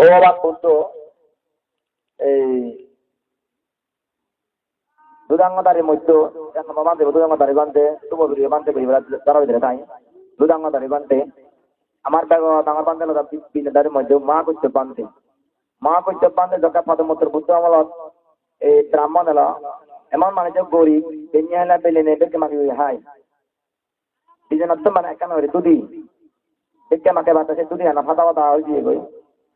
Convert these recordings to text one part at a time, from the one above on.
ও অবাক এই দুদাঙ্গদারি মধ্য এখন বান্ধে দুদাঙ্গদারি বান্ধে তুমো বান্ধে করি যারা ভিতরে তাই দুদাঙ্গদারি বান্ধে, আমার ডাঙর বান্ধে লগা বিনেদারি মধ্যে মা করতে বান্ধে। মা করতে বান্ধে যকা পদমত্র বুদ্ধ আমলত, এই ব্রাহ্মণ এলো। এমন মানে যে গরিব বেনিয়া হেলা বেলে নেবে কে মাকে হাই বিজনত মানে একান হরে তুদি দেখতে মাকে বাতাসে তুদি আনা ফাটা ফাটা হয়ে গই।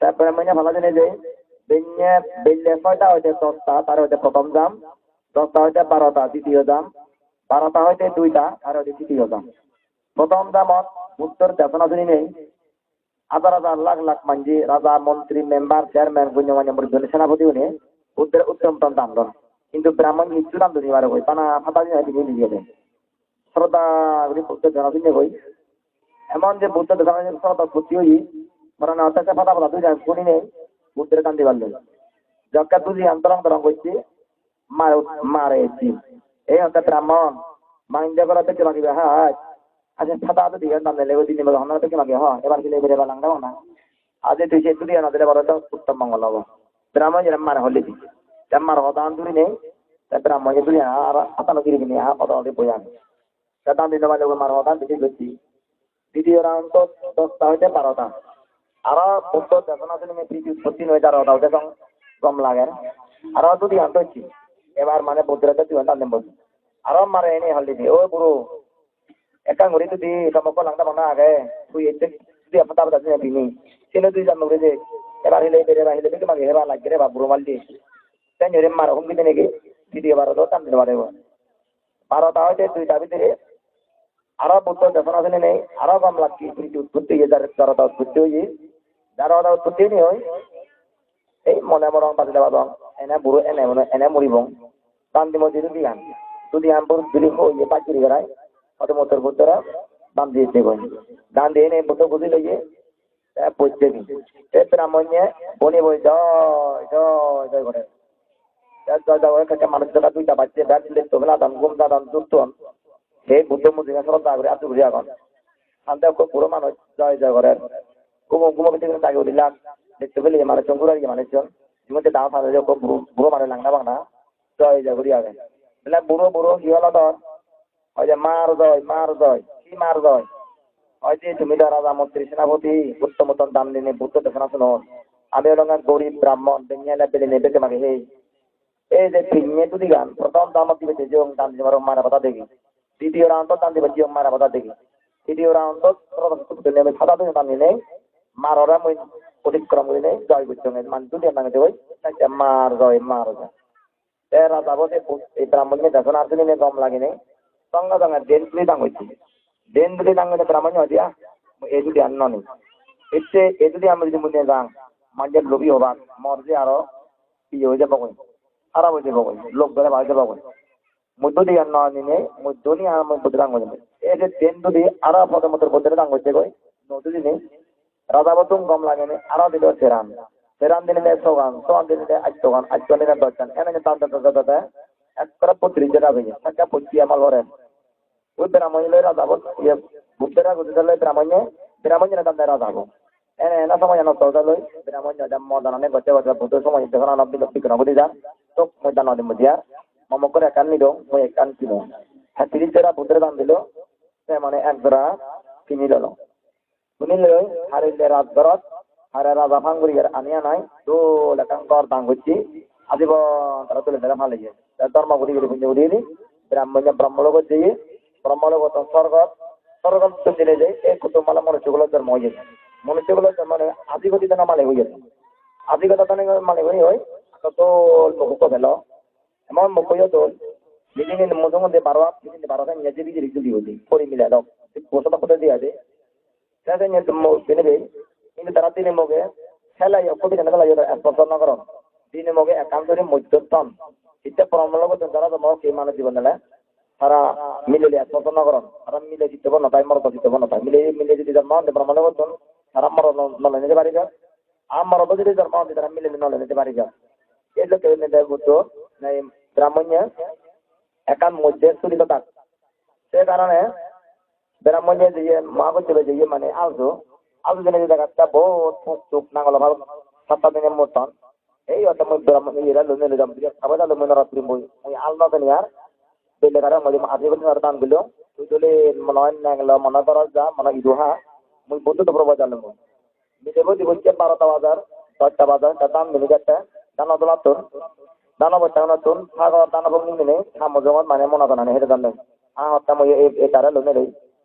তা ব্রাহ্মণের ভালা জেনে যে বেঞ্ঞে বেল্লে ছয়টা হইতে দশটা, তার হইতে প্রথম দাম দশটা হইতে বারোটা, দ্বিতীয় দাম বারোটা হইতে দুইটা আর হইতে তৃতীয় দাম প্রথম দামত উত্তর দেশনা শুনি নেই। হাজার হাজার লাখ লাখ মানজি, রাজা, মন্ত্রী, মেম্বার, চেয়ারম্যান, গুণ্যমান্য মূর্ধন্য সেনাপতি উনি উত্তর, উত্তম দাম দন কিন্তু ব্রাহ্মণ মৃত্যু দাম দুনি বারে কই? পানা ফাটা দিন দিয়ে দিয়ে দেন শ্রদ্ধা উত্তর জানা শুনে কই? এমন যে বুদ্ধ দেখা শ্রদ্ধা বুদ্ধি হই মানে অত্যাচার ফাটা ফাটা দুই শুনি নেই, বুদ্ধের কান্দি পারলেন যকা তুলি অন্তরং তরং করছি মার মারে এই হতে ব্রাহ্মণ মাইন্ডে করা থেকে মাগিবে হ্যাঁ আচ্ছা ফাটা তো দিয়ে নাম লেগে দিন বলে হন্না থেকে মাগে হ্যাঁ এবার কি লেগে বালাং দাও না? আজ তুই সে তুলি না দিলে বড় তো উত্তম মঙ্গল হব। ব্রাহ্মণ যেরকম মারে হলে দি। মার হতান তুলি নেই ব্রাহ্মণ যে তুলি আর হাতানো কিরি কিনে হ্যাঁ হতানো দিয়ে বই আনি দাম দিন মার হতান দিকে গেছি। দ্বিতীয় রাউন্ড তো দশটা হইতে বারোটা। আরও উত্তর দেশনা শুনে পৃথিবী উৎপত্তি নয় তার ওটা ওটা কম লাগে আরও দুটি আন্ত হচ্ছি এবার মানে বুদ্ধরাতে তুই আনতে বলছি আরও মারে এনে হল দিদি ও বুড়ো একা ঘুরি তুই সমক লাংটা বানা আগে। তুই এতে তুই আপনার তার কাছে দিনি সিনে তুই জানো যে এবার হিলে বেরে বা হিলে বেকে মাগে হেবা লাগে রে বা বুড়ো মাল দিয়ে তাই নিরে মার হুম দিতে নাকি? দ্বিতীয় বারো তো টান দিতে পারে বারোটা হয়তো দুইটা ভিতরে আরও বুদ্ধ দেশনা শুনে নেই আরও কম লাগছি পৃথিবী উৎপত্তি হয়ে যারা উৎপত্তি হয়ে যারা ওটা উৎপত্তি নি হয় এই মনে মরং পাতিলে বাদং এনে বুড়ো এনে মনে, এনে মরিবং দান দিব যদি দিয়ান যদি আম বুড়ো দিলি হো ইয়ে পাচুরি গড়াই অত মতর বুদ্ধরা দান দিয়েছে কই দান দিয়ে নে বুদ্ধ বুঝি লইয়ে পড়ছে কি এ ব্রাহ্মণে বনি বই, জয় জয় জয় করে জয় জয় করে মানুষ জগা দুইটা বাচ্চা ব্যাট দিলে তো বেলা দান, গুম দান দুটন সেই বুদ্ধ মুদ্রিকা শ্রদ্ধা করে আতু ঘুরে এখন আনতে পুরো মানুষ জয় জয় করে কুমো কুমো কিছু তাকে দিলাম দেখতে পেলে মানুষজন ঘুরে গিয়ে মানুষজন। মধ্যে দাম ফাঁসে যে বুড়ো মানুষ লাংনা বাংনা জয় জয় ঘুরি আগে। বলে, বুড়ো বুড়ো, কি হলো তোর? ওই যে, মার জয় মার জয়, কি মার জয়? ওই যে, তুমি তো রাজা, মন্ত্রী, সেনাপতি উত্তম উত্তম দাম দিনে, বুদ্ধ দেখে শুনো। আমি হলো গরিব ব্রাহ্মণ বেঞ্জালে পেলে নেবে তোমাকে হে এই যে পিnye তুই গান, প্রথম দাম দিবে যে দাম দিবার মারা কথা দেখি। দ্বিতীয় রাউন্ড দাম দিবে যে মারা কথা দেখি। তৃতীয় রাউন্ড ফাটা দিন দাম নেই। মাররা মই অতিক্রম করে নেই, জয় করছে মান দুটি নামে দেবই মার জয় মার জয়। এ রাজা বসে এই ব্রাহ্মণকে দেখুন আর দিনে কম লাগে নেই। সঙ্গে সঙ্গে দেন তুলি দাম হয়েছে দেন তুলি দাম হইলে ব্রাহ্মণ হয় দিয়া। এই দুটি আন্ন নেই এতে এই দুটি আমি যদি মনে যাং মাঝে লোভী হবা মর যে আরও ইয়ে হয়ে যাব কই খারাপ হয়ে যাব কই লোক ধরে ভাই যাব কই মধ্য দিয়ে আন্ন নিনে মধ্য নিয়ে আর মধ্য দাং হয়ে যাবে এই যে দেন দুটি আরও পদের বদ্ধ দাং হচ্ছে কই নদী দিনে সেরান দিনে সোগান সোগান দিনে আজগান আজগান দিনে দশগান এনে তার দাদা দাদা এক করে পত্রিশ জেলা ভেঙে থাকে পঁচি আমার ঘরে ওই ব্রাহ্মণ লই রাজা বল ইয়ে বুদ্ধরা গুজরা লই ব্রাহ্মণ ব্রাহ্মণ না দাম রাজা বল এনে, এনা সময় এনা সৌদা লই ব্রাহ্মণ দাম মদানে গতে গতে বুদ্ধ সময় যখন আনব দিল বিক্রম বুদ্ধি যা। তো মই দান দিম মম করে একান নিল মই একান কিনো। হ্যাঁ তিরিশ জোড়া বুদ্ধের দাম দিল মানে এক জোড়া কিনি ললো। শুনিলে হারিলে রাজঘরত হারে রাজা ফাঙ্গুরি আনিয়া নাই তো লেখান কর দাং হচ্ছি আজিব তারা তুলে ধরে ভালো গিয়ে ধর্ম গুলি গুলি পুঞ্জ উড়িয়ে ব্রাহ্মণ ব্রহ্মলোক দিয়ে ব্রহ্মলোক স্বর্গত তো চলে যায় এই কুটুম্বালা মনুষ্যগুলো জন্ম হয়ে গেছে মনুষ্যগুলো মানে আদিগতি না মালে হয়ে গেছে আদিগতা তানে মালে হয়ে হয় তো মুখ পেল এমন মুখ হয়ে তো নিজে মধ্যে মধ্যে বারো নিজে বারো নিজে বিজে দিয়ে মিলে দিয়ে আছে Saya nyet mo binebe ini tara tini mo ge খেলা ইয়ে কবি জানা লাগে স্পন্সর নগর দিনে মগে একাম ধরে মধ্যতন ইতে পরমলগ যারা তো মগ এই মানে জীবন নেলে তারা মিলে স্পন্সর নগর তারা মিলে দিতে বন তাই মরদ দিতে বন তাই মিলে মিলে যদি জন্ম হতে পরমলগ তারা মরদ নলে নিতে পারি যা আর মরদ যদি জন্ম হতে তারা মিলে নলে নিতে পারি যা এই লোক নিতে বুঝতো ব্রাহ্মণ্য একান মধ্যে চুরিত থাক সে কারণে ব্রাহ্মণ্য যে মা করছিল যে মানে আলসো আলসো জেনে দেখাচ্ছে বহুত চুপ নাঙ্গল ভাব সাতটা দিনের মতন এই অত মই ব্রাহ্মণ ইয়েরা লোনে লইলাম আবার লোনে নরাত্রি মই মই আলনা কেন আর বেলে কারণ মই আজি বলি নরদানগুলো তুই দলে মনে নাঙ্গল মনে কর যা মনে ইদুহা মই বন্ধু তো প্রবাদ জানলাম মিলে বলি বলছে বারোটা বাজার দশটা বাজার দাম মিলে যাচ্ছে দানা দোলা তোর দানা তুন থাকা দানা বগনি মিনে খামো জমত মানে মনে করানে হেঁটে জানলেন আ হত্যা মই এই তারা লোনে লই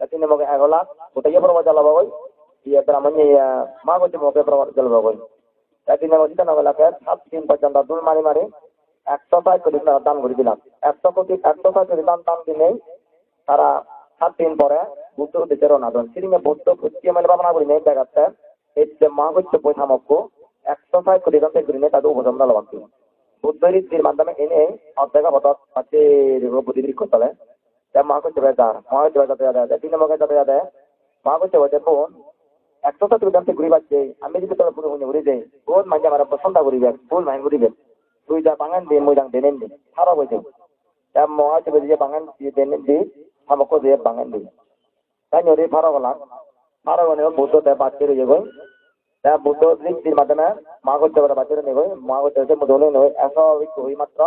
lakini moge agola utaya pro wajala ya ma go moge pro wajala bagoy lakini mo dita nagala পর্যন্ত দুল মারি মারি একশো ছয় কোটি দান করে দিলাম একশো কোটি একশো ছয় কোটি দান দান দিনে তারা সাত দিন পরে বুদ্ধ দিতে রওনা দেন সিরিঙে বৌদ্ধ পুষ্টি মেলে ভাবনা করি নেই দেখাচ্ছে এই যে মা হচ্ছে পয়সা একশো ছয় কোটি দান থেকে নিয়ে তাদের উপজম দাল বাকি বুদ্ধ রীতির মাধ্যমে এনে অর্ধেক করতে coba dar mako coba coba ada jadi nama kita coba ada mako coba coba pun একশো সাত দাম থেকে ঘুরি পাচ্ছে আমি যদি তোর পুরো ঘুরে যাই কোন মাঝে আমার পছন্দ করি ব্যাগ ফুল মাইন করি ব্যাগ তুই যা বাঙান দিয়ে মই দাং দেনেন দি খারাপ হয়েছে তা মহা চেপে দিয়ে বাঙান দিয়ে দেনেন দি আমাকে দিয়ে বাঙান দি তাই নদী ফারা গলাম ফারা গনে বুদ্ধ দেয় বাচ্চা রয়ে গই তা বুদ্ধ ঋক্তির মাধ্যমে মা করতে পারে বাচ্চা নেই গই মা করতে হচ্ছে মধুলে নয় এসব হই মাত্র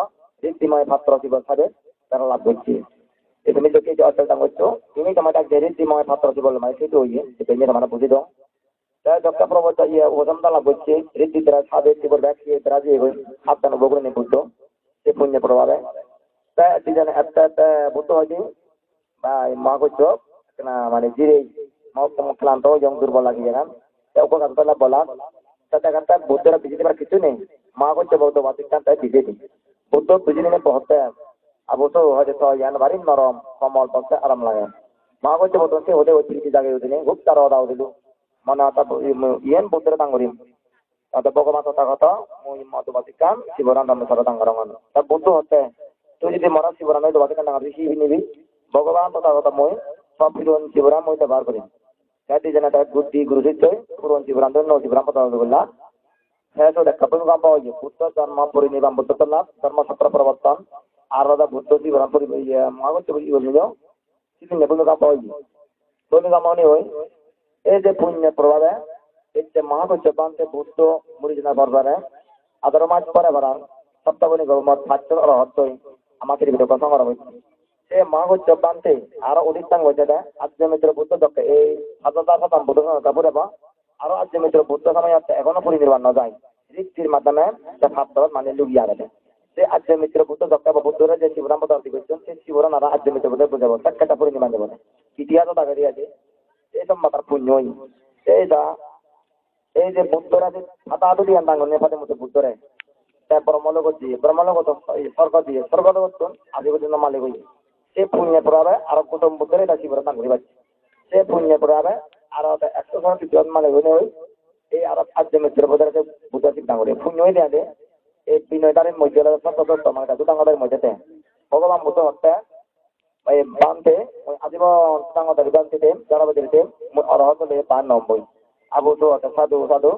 ঋক্তিময় পাত্র জীবন সাথে তারা লাভ করছে তুমি তো কিছু অর্থ করছ তুমি তোমার জেরি দিময় পাত্র কি বলল? মানে সেটা হইয়ে সেটা নিয়ে তোমার বুঝি দাও। তা দক্ষ প্রবচা ইয়ে ওজন দালা বলছে ঋদ্ধি তারা সাবে তীব্র ব্যাখ্যে তারা যে সাবধান বগুড়ে নিয়ে বুঝতো সে পুণ্য প্রভাবে। তা দুজনে একটা বুদ্ধ হয়নি বা মা করছ না মানে জিরে ক্লান্ত যেমন দুর্বল লাগে যেখান তা উপকার করলে বলা। তা কারটা বুদ্ধরা বিজেতে পারে কিছু নেই। মা করছে বৌদ্ধ বাতিকান তাই বিজেপি বুদ্ধ বুঝিনি বহুত। Tu hadi to yan barin norom komal pokte aram লাগে। মা কইতে বলতো সে ওদের অতিরিক্ত জায়গায় ওদিনে খুব তারা দাও দিল মনে তা ইয়েন বুদ্ধের দাঙ্গরিম তাতে ভগবান কথা কথা মুই মধুবাতিকাম শিবরান দাম সর দাঙ্গরঙ্গন তা বুদ্ধ হতে তুই যদি মরা শিবরান মধুবাতিকান দাঙ্গরি শিবি নিবি। ভগবান কথা কথা মই সব ফিরন শিবরান মই ব্যবহার করি। কাটি জানা তার বুদ্ধি, গুরু শিষ্য, পুরন শিবরান ধন্য শিবরান কথা বললা। হ্যাঁ তো দেখা পাওয়া যায় পুত্র জন্ম পরিনিবাম বুদ্ধ লাভ ধর্মসূত্র প্রবর্তন। Sini nggak punya kapal lagi. Punya kapal ini woi eh যে পুণ্য প্রভাবে এই যে মাঘ জবানতে বুদ্ধ মুড়িজনা বরবারে আদর মাছ পরে বারান সপ্তাহনি গৌমত পাঁচ রহস্যই আমাকে ভিডিও কথা করা হয়েছে সে মাঘ জবানতে আরও উদিতাং হয়েছে আজ মিত্র বুদ্ধ দক্ষে এই হাজার শতাম বুদ্ধ কাপুরে বা আরও আজ মিত্র বুদ্ধ সময় আছে এখনও পরিনির্বাণ যায় মাধ্যমে ভাব মানে লুকিয়ে আনে ते आद्य मित्र भूत जगता बबुद्धर যে শিবরাম পদার্থী করছেন, সেই শিবরাম আর আদ্য মিত্র পুত্র বুঝাবো সাক্ষাৎটা পূর্ণিমা দেবো ইতিহাসও দাগারি আছে এইসব মাতার পুণ্যই। এই দা এই যে বুদ্ধরা যে ছাতা হাতু দিয়ে আন্দাঙ্গ নেপালের মতো বুদ্ধরে তাই ব্রহ্মলোকত দিয়ে ব্রহ্মলোকত স্বর্গ দিয়ে স্বর্গলোকত আদি পর্যন্ত মালিক হই সেই পুণ্য প্রভাবে আরও কুটুম বুদ্ধরে এটা শিবরাম দাঙ্গুরি পাচ্ছে সেই পুণ্য প্রভাবে আরও একশো জন মালিক হই, এই আরও আদ্য মিত্র বুদ্ধরা সে বুদ্ধ শিব দাঙ্গুরি পুণ্যই দেয়া দেয় এই বিনয়দারের মধ্যে সন্তত মানে দুটাঙ্গদের মধ্যে ভগবান বুদ্ধ হত্যা, এই বানতে আজীবন দুটাঙ্গদের বানতে যারা দিতে অরহত লে পান নম্বই আবু তো সাধু সাধু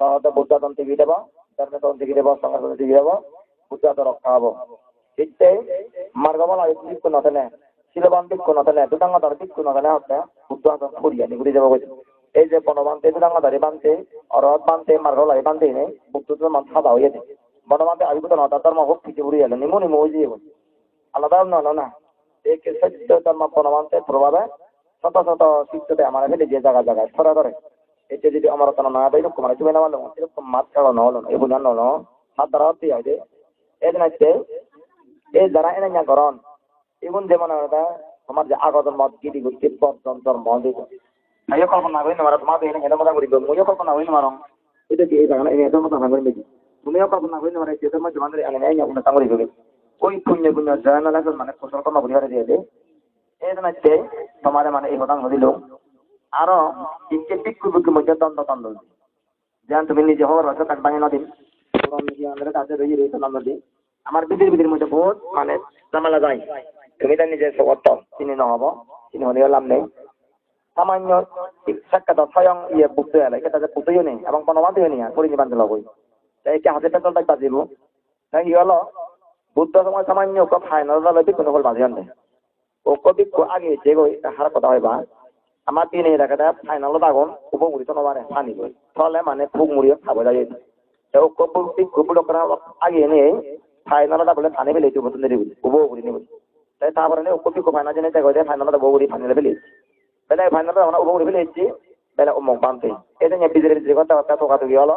সহতে বুদ্ধ তন্ত্রী দেব ধর্ম তন্ত্রী দেব সংঘ তন্ত্রী দেব বুদ্ধ তো রক্ষা হব। ইতে মার্গবল দিক্কু নথেনে শিলবান দিক্কু নথেনে দুটাঙ্গদার দিক্কু নথেনে হত্যা বুদ্ধ হাতন ফুরিয়া নিগুড়ি যাব কইছে। এই যে বনবান্তে দুটাঙ্গদারি বানতে, অরহত বানতে মার্গলাই বানতে নেই বুদ্ধ সাদা হয়ে যায় না ধর্ম হোক কিছু বুড়ি এলো, নিমো নিমো, ওই আলাদা নয় না এক সত্য ধর্ম বনমান্তে প্রভাবে শত শত শিক্ষতে আমার ফেলে যে জায়গা জায়গায় ছড়া ধরে। এটা যদি আমার না দেয়, এরকম মানে তুমি না এরকম মাছ ছাড়া নহলো এগুলো নলো সাধারণত হয় এই নাইতে এই যারা এনে নিয়া করন এগুন যেমন আমরা যে আগত মত, গিরি গুটি পর্যন্তর মন আইও কল্পনা করি না তোমার এনে এটা মজা করি মইও কল্পনা করি না এটা কি এই জায়গা এনে এটা মজা করি তুমিও কল্পনা করি মানে লাগে মানে কুশল কর্ম করি দিয়ে আমার বিধির বিধির মধ্যে বহুত মানে ঝামেলা যায় তুমি তার নিজে সগত চিনি নহব চিনি হলে লাভ নেই সামান্য সাক্ষাৎ স্বয়ং ইয়ে বুঝতে এটা যে বুঝতেও নেই এবং কোনো বান্ধব নেই আর পরিণি বান্ধব হাতে বাজিব তাই বুদ্ধ সময় সামান্য ফাইনাল হল বাজি আনতে। ওকে বিক্ষু আগে যে গই হার কথা হয় বা আমার তিন ফাইনাল দাগন উপমুড়ি তো নবারে পানি গই ফলে মানে ফুক মুড়িয়ে খাব যায় আগে ফাইনাল যে ফাইনালে বেলা বানতে এটা নিয়ে যে কথা তো গিয়ে হলো?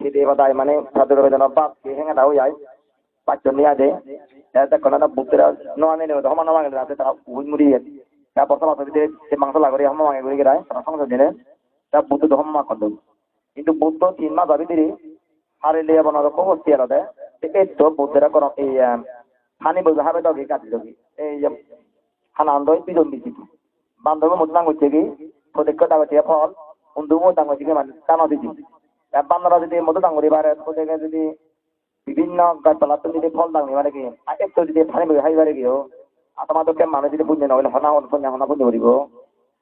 খেতে বাদায় মানে সাধু বেদনা বাপ হেঙে দাও যায় পাঁচজন নিয়ে আছে দেখো না বুদ্ধরা নোয়া নেই নেবে হমান মাঙে রাতে তারা উই মুড়িয়ে তা বর্তমান দিতে সে মাংস লাগরে হম মাঙে গুলি গেরায় তারা সংসার দিনে তা বুদ্ধ ধম মা করল। কিন্তু বুদ্ধ তিন মাস ভাবি দিলি হারে লিয়ে বনার খুব হস্তি আলাদা এই তো বুদ্ধরা কোন এই হানি বলবে হাবে দগে কাটি দগে। এই হানা আন্দোলন বিজন দিছি বান্ধব নাম হচ্ছে কি? প্রত্যেক দাগতিয়ে ফল উন্দুমো দাম হচ্ছে কি? মানে টানো দিছি। বান্ধবরা যদি মধ্যে দাঙ্গুরি বারে প্রত্যেকে যদি বিভিন্ন গাছপালা তো যদি ফল দাঙ্গি মানে কি একটু যদি ফানি বই হাই গিয়েও আত্মা তো কেমন মানুষ যদি পুণ্য নহলে হনা হন পুণ্য হনা পুণ্য করিব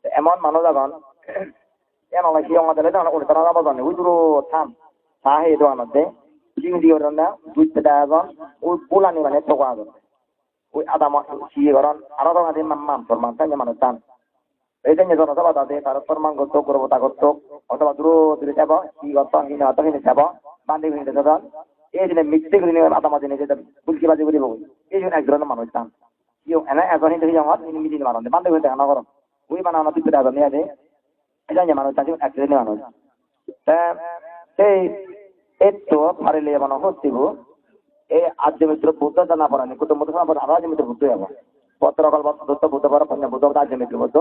এমন মানুষ এখন ông ada ada udah terang apa kan ujuru tham sahe itu anak deh sing dia orang dah duit pedagang u bulan ni mana toko agan u ada mak si orang ada orang ada mamam forman tanya mana tan এটা নিয়ে ধরো সবাই তাদের তার ফরমান করতো করব, তা করতো অথবা দূর দূরে যাব, কি করতো হিনে যাব। বান্ধে এই দিনে মিথ্যে করে নিয়ে আতামা দিনে যেটা বুলকি করে বই এই জন্য এক ধরনের মানুষ তান কেউ এনে এখন হিন্দু আমার মিটিং মারন। বান্ধে দেখা না করো ওই বানানো তুই পেটা নিয়ে আছে এটা নিয়ে মানুষ তাকে এক ধরনের মানুষ। তা সেই একটু ফারিলে মানে হচ্ছিল এই আদ্য মিত্র বুদ্ধ জানা পড়ানি, কুটুম্ব জানা আরও মিত্র বুদ্ধ যাব পত্রকাল দত্ত বুদ্ধ পড়া পঞ্চ বুদ্ধ মিত্র বুদ্ধ।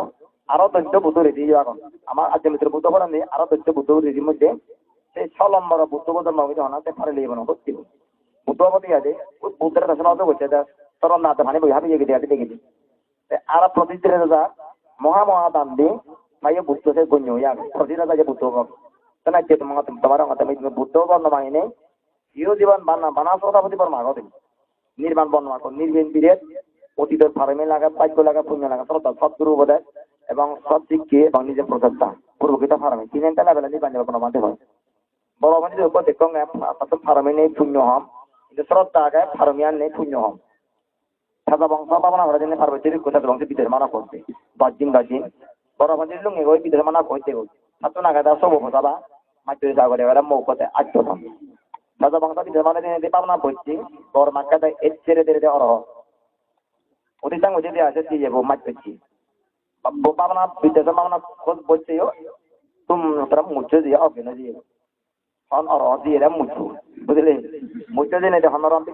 আরও দৈত্য বুদ্ধ রেডি এখন। আমার আদ্য মিত্র বুদ্ধ পড়ানি আরও দৈত্য বুদ্ধ রেডির মধ্যে সেই ছ নম্বর বুদ্ধ বুদ্ধ নবীতে হনাতে ফারিলে মানে হচ্ছিল বুদ্ধপতি আছে, ওই বুদ্ধের কাছে নজর করছে তরণ না মানে বই হাবি গেছে হাতে দেখেছি। আর প্রতিদিন রাজা মহা মহা দান দিয়ে saya bunyo yang pergi saja butuh kok karena dia teman teman teman orang teman butuh kok nama ini ইউ জীবন বানা বানা সভাপতি পর মাগো দিন নির্মাণ বর্ণ মাগো নির্বিন পিরিয়ড অতীতের ফার্মে লাগা পাইক লাগা, পুণ্য লাগা সব সৎগুরু বোধ এবং দিককে এবং নিজের প্রচেষ্টা পূর্বকৃত ফার্মে। তিনটা লেভেলে নির্মাণ যাবে কোনো মাধ্যমে বড় মানে উপর দেখুন প্রথম ফার্মে নেই, পুণ্য হম। কিন্তু শ্রদ্ধা আগে ফার্মিয়ান নেই, পুণ্য হম। সাদা বংশ পাবনা ঘরে জন্য পার্বতীর কোথা বংশ বিদের মানা করতে বাজিন বাজিন। বড়বাজির লুঙ্গি গই বিদের মানা গই সাতু নাগা দা সব হতাবা মাইতে জাগরে ওরা মৌ কতে আটটো থাম সাদা বংশ বিদের মানে দিনে দি পাবনা বইছি বড় মাকা দা এট ছেড়ে দেরে দে অরহ। ওদি সাং ওদি আছে দি যাব মাইতে পেছি দিয়ে দিয়ে দিয়ে দিনে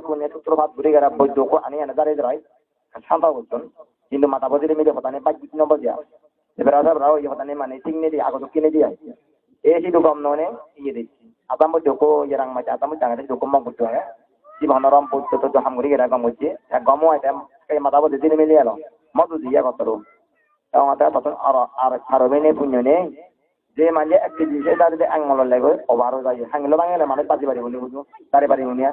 কোনে গেরা কো শান্তা বলছেন কিন্তু মাথা বজিরে মিলে হতানে পাঁচ দিয়া sing nih dia aku tuh kini dia. Eh si dukam none iya deh. Apa mau joko yang macam apa mau jangan deh dukam mau butuh ya. Si mana orang butuh tuh ham guri kira kamu sih. Ya kamu ada kayak apa tuh ar ar arwene punya nih. যে মানে একটি জিনিসে তার যদি আঙুল লাগে ওভারও যায় হাঙ্গিল বাঙালি মানে পাতি পারি বলি বুঝো তারে পারি বলি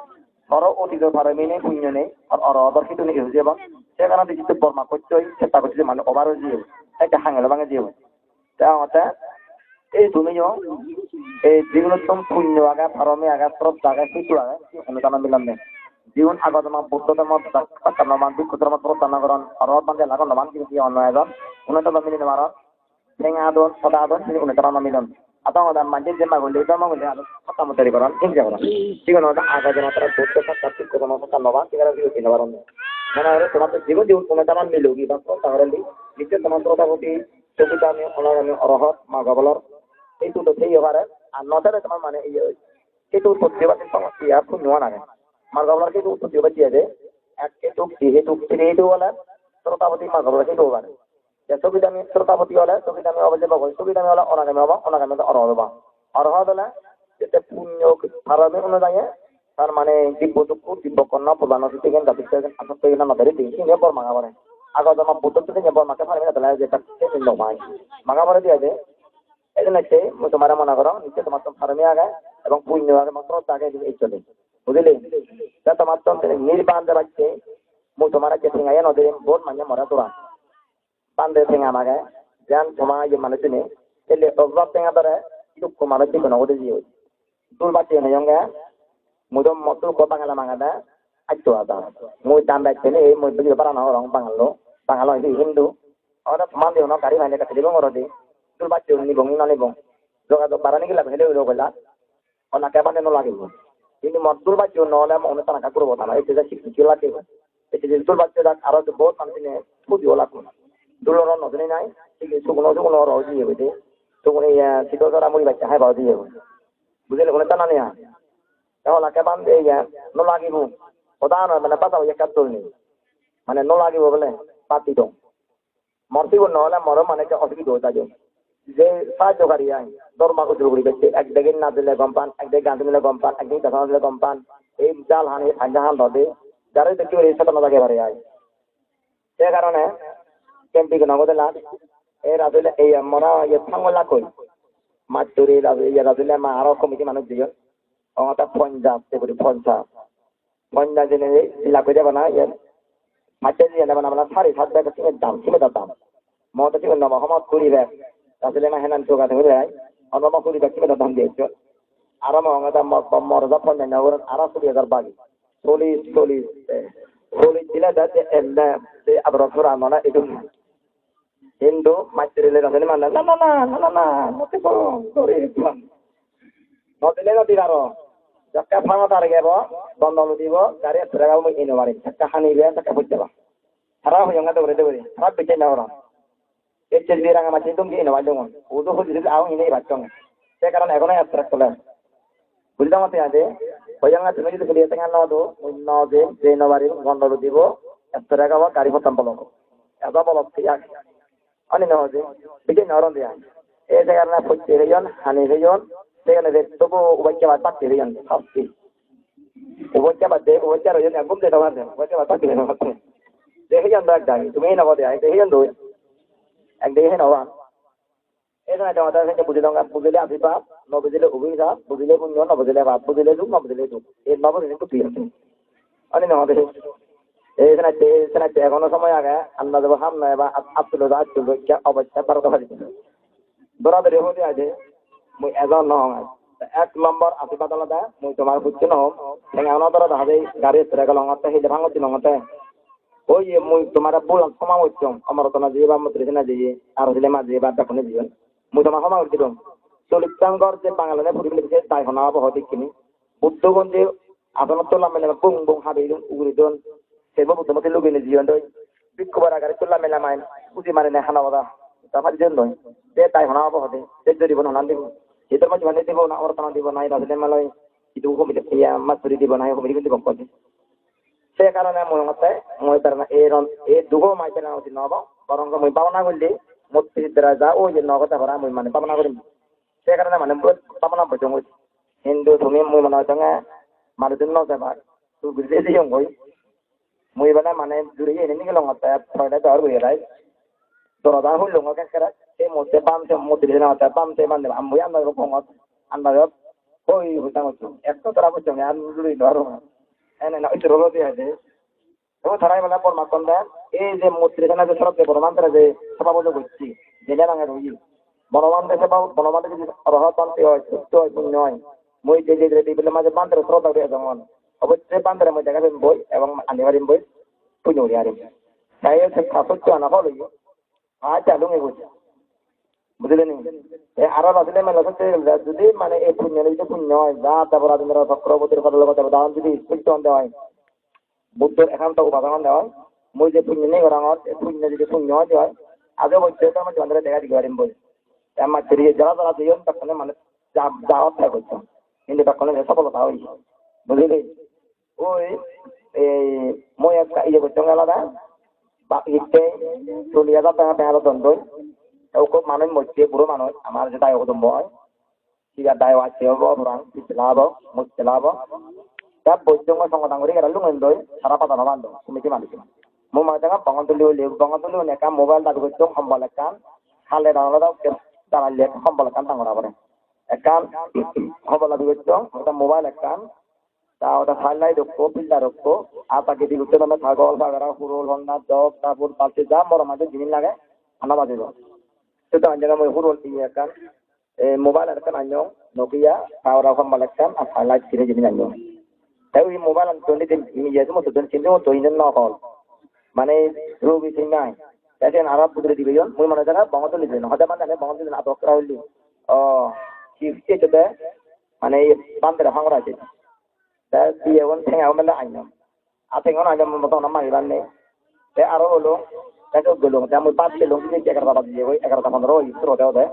আর অতীত পারে মেনে পুণ্য নেই আর অর অদর্শিত নেই হয়েছে এবং সেখানে দেখি বর্মা করতে হয় চেষ্টা করছে মানে ওভারও দিয়ে একটা হাঙ্গেল ভাঙে দিয়ে তা এই তুমি এই জীবনোত্তম পুণ্য আগা পারমে আগা শ্রদ্ধা আগা কিছু আগা অনুদান মিলাম নেই জীবন আগত মা বুদ্ধ ধর্ম দিক ধর্ম অরহত মানে লাগন নমান কিন্তু অন্য এজন উন্নত মিলি নেমার ঠেঙা আদন সদা আদন তিনি উন্নত মিলন atau ada manjir jema gule itu mau gule ada kata mau dari koran ini jangan jika ada agak jema terus butuh kata tapi kalau mau kata nova kita harus itu koran mana harus তোমার জীবন জীবন কোনো তামান মিলুগি বা কোন তাহলে নিচে তোমার প্রতাপতি সবুজ আমি অনাগামী অরহত মা গবলর এই দুটো সেই এবারে আর নটারে তোমার মানে এই কিন্তু উৎপত্তি বা সমস্যা আর কোন নোয়া না মা গবলর কিন্তু উৎপত্তি বা দিয়ে দে এক কেটু যেহেতু যেহেতু বলে প্রতাপতি মা গবলর কিন্তু ওবারে সুবিধামি হবে যে বগল সুবিধামি হলে অনাগামী হবা, অনাগামী হলে অরহ হবা। অরহ হলে যেতে পুণ্য হারামে অনুযায়ী তার মানে দিব্য দুঃখ প্রধান অতিথি সিংহে পর মাগা পড়ে আগত আমার বুদ্ধ নেবর মাকে ফারে না যেটা নিন্দ মাই দিয়ে এই জন্য সে তোমার মনে করো নিচে তোমার তো ফার্মে আগে এবং পুণ্য আগে মাত্র তাকে এই চলে। বুঝলি? তোমার তো নির্বাণ দেবাচ্ছে মু তোমার মানে মরা তোরা। Pande tenga maga jan thoma ye manusine ele obab tenga dare duk ko manusi ko nogode jiyo tul batte ne yonga mudom motul ko bangala mangada accu ada mu tamba tene e mu bigi para na orang bangalo bangalo itu hindu ora mande ono kari mane ka tele ngorode tul batte ni bong ni bong joga do barani gila hele ulo gola ona ka bande no lagibo ini modul batte no le mo ona ka kurbo tana itu ja sikila ke itu tul batte da aro bot manine pudi ola ko duloro no dene nai sige suguno suguno ro ji yebe de suguno ya sito sara muri bacha hai ba di yebe বুঝলে কোনে টানা নেয়া তাহলে কে বান দিয়ে গিয়া ন লাগিব প্রধান মানে পাতা ইয়ে কাজ চলনি মানে ন লাগিব বলে পাতি দো মরতিব নহলে মর মানে কে অসুবিধা হতা যে যে সাহায্যকারী আই দরমা কুচুর করি বেশি এক দেখে না দিলে গম পান এক দেখে গান দিলে গম পান এক দেখে দেখা দিলে গম পান এই জাল হানি জাহান ধরে যারা দেখি এই সাথে না থাকে পারে আই সে কারণে camping nagodela e radule e amara ye pangola koi maturi radule ye radule ma aro komiti manuk diyo ongata punjab te buri punjab punjab jene sila koi bana ye macce ye na bana bana sari sat ba kasi dam sime da dam mo ta ti na ma hama kuri be radule ma henan to ga de re ono ma kuri ba sime da dam de cho ara ma ongata ma mor da punjab na ور agar bagi solis solis solis dila da te enda te abrafura mana itu Hindu macerile rasane mana na na na na na na mate ko dori plan no dile no tiraro jakka phanga tar gebo bondol দিব dore hara biche na ora এচ্ছে দিরাঙ্গা মাছি তুমি ino wajong udo ho দিলে আও ইনে বাচং সে কারণে এখনও যাত্রা চলে বুঝতে মতে আছে হইয়াঙ্গা তুমি যদি ফিরিয়ে তেঙ্গা নদো ন যে যে নবারি গন্ডল দিব এত টাকা গাড়ি হতাম বলো এত বলো ঠিক আছে je bige noron dia e de garna pochi reyon hani reyon de garna de tobo ubaicha ba tak reyon hafti ubaicha ba de ubaicha reyon agum de tawar de ubaicha ba tak reyon hafti de reyon dak dai তুমি না বলে de reyon do এক de হেন ওয়া এখানে তো আমাদের কাছে বুঝে দঙ্গা বুঝলে আবির্ভাব ন বুঝলে অভিশাপ বুঝলে পুণ্য ন বুঝলে ভাব বুঝলে দুঃখ ন বুঝলে দুঃখ এর নবদিন কিন্তু তুই আছে অনেক আমাদের আগে আল্লাহ দেবো হাম নয় বা আব্দুল আব্দুল অবস্থা বারো কথা দিচ্ছে দৌড়াদৌড়ি হতে আছে, মুই এজন নহয় এক নম্বর আশীর্বাদ আলাদা, মুই তোমার বুঝছি নহম। ঠেঙা অনদর দাহাদে গাড়ি রেগল হঙতে সেই ভাঙতি নহতে ওই মুই তোমার বল ক্ষমা হচ্ছম আমার তোমা যে বা মত রেখে না যে আর হলে মা যে বা দেখনে জীবন মুই তোমার ক্ষমা করছি চলিতাঙ্গর যে বাংলাদেশে ফুটবল তাই হনা হব হতে কিনি। বুদ্ধগঞ্জে আদালত তোলা মেলে বুং বুং হাবি উগুরি telu gene jiyon doy bikko bara gare tulla mela main usi mare ne hana wada ta fal jen doy te tai hona bo hode te jori bon hanan dibo itu ma jwane dibo na ortana dibo nai rasle malai itu ko mi ya masuri dibo nai ko mi dibo ko সে কারণে মই মতে মই তার এই রন এই দুগো মাই তার অতি নব বরং মই পাবনা করলে মতি দ্বারা যা ও যে নগতা ভরা মই মানে পাবনা করিম সে কারণে মানে পাবনা বজং হিন্দু তুমি মই মনে হয় মানে দিন নজাবা তুই বুঝলে দিও rai doro da hul longa kakara e mo te pam te mo dire na ta pam te man am buya na ro kongot anda yo koi hutang tu ekto tara ko chong an duri doro ene na itu ro dia de ও থারাই বলা পর মাকন্দা এই যে মুত্রিখানা যে সরব যে বর্মান্তরা যে সভা বলে করছি জেনে ভাঙে রই বনবান্ধে সে বনবান্ধে যদি রহত বান্ধে হয় সুস্থ হয় পুণ্য হয় মই যে যে টেবিলের মাঝে বান্ধের শ্রদ্ধা করে যেমন অবশ্যই বান্ধের মধ্যে দেখাবেন বই এবং আনিবারিম বই পুণ্য উড়ে আরিম তাই হচ্ছে শাসক আনা হল আজ চালু এগোচ্ছে বুঝলেন আরও আসলে মেলা হচ্ছে যদি মানে এই পুণ্য যদি পুণ্য হয়, যা তারপর আপনারা চক্রবর্তীর কথা লগত উদাহরণ যদি স্পষ্ট দেওয়া হয়, বুদ্ধের একান্ত উপাদান দেওয়া হয়, মই যে পুণ্য নেই করা হয় পুণ্য যদি পুণ্য হয় হয় আগে বলছে তো আমার জন্মের দেখা দিতে পারিম বই। আমার ফিরিয়ে যারা যারা দিও তখন মানে যাওয়ার করছ। কিন্তু তখন সফলতা হয়েছে বুঝলি? ওই মই একটা ইয়ে করছ আলাদা ইতে চল্লিশ হাজার টাকা পেঁয়াজ দণ্ডই খুব মানুষ মরছে বুড়ো মানুষ আমার যে দায় হয় ঠিক আছে দায় আছে হব পুরাং পিছলা হব মুছলা হব। তা বৈদ্যঙ্গ সংগঠন করে গেল লুঙ্গন দই সারা পাতানো বান্ধব কমিটি মালিক মোৰ মানে দেখা বঙন তুলি উলিয়াই, বঙন তুলি এনেকা মোবাইল দাবি করছ সম্বল একান, খালে ডাঙৰ দাঁড়ালে সম্বল একান ডাঙৰ করে একান সম্বল দাবি ওটা মোবাইল একান তা ওটা ফাইলাই রক্ষো পিল্লা রক্ষো আর তাকে দি করতে মানে ছাগল ছাগরা হুরুল হন্না জব তারপর পাল্টে যা মর মাঝে জিনিস লাগে, আনা বাজিল সেটা আঞ্জানা মই হুরুল ইয়ে একান মোবাইল একান আঞ্জং নোকিয়া, পাওয়ার সম্বল একান আর ফাইলাই ছিঁড়ে জিনিস আঞ্জং তাই ওই মোবাইল আনতে ইয়ে মতো চিন্তা মতো ইঞ্জন ন মানে রবি সিং নাই। দেখেন আরব পুত্রে দিবে জন, মুই মনে জানা বঙ্গ তুলি দিন হতে মানে বঙ্গ তুলি আদক করা হইলি। ও, কি বান্ধে ভাঙরা আছে তা দিয়ে ওন ঠেঙা মেলে আইনাম আতেঙ্গন আইনাম মতো নাম মারিবার নেই তে আরও হলো তাকে গেলো তা মুই পাঁচ গেলো কি এগারোটা বাজে যাব এগারোটা পনেরো ওই স্রোতে হতে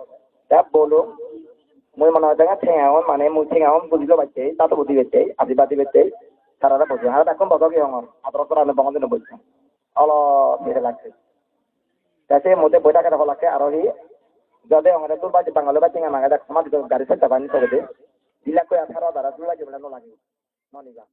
তা বলো মুই মনে হয় ঠেঙা মানে মুই ঠেঙা বুঝিলো বাচ্চে তা তো বুঝি বেচে আদিবাদী বেচে তারা বসে আর এখন বদল কি হঙর আদর করে আমি বঙ্গ দিনে বলছি অলপ মেরে লাগছে তাতে মধ্যে বইটা কেটে হলাকে আর হি যদি আমাদের তো বাজে বাঙালি বা চিঙা নাগা দেখ সমাজ গাড়ি সেটা বানি সবে দিলাক আঠারো দ্বারা তুলা যেগুলো লাগে 哪里个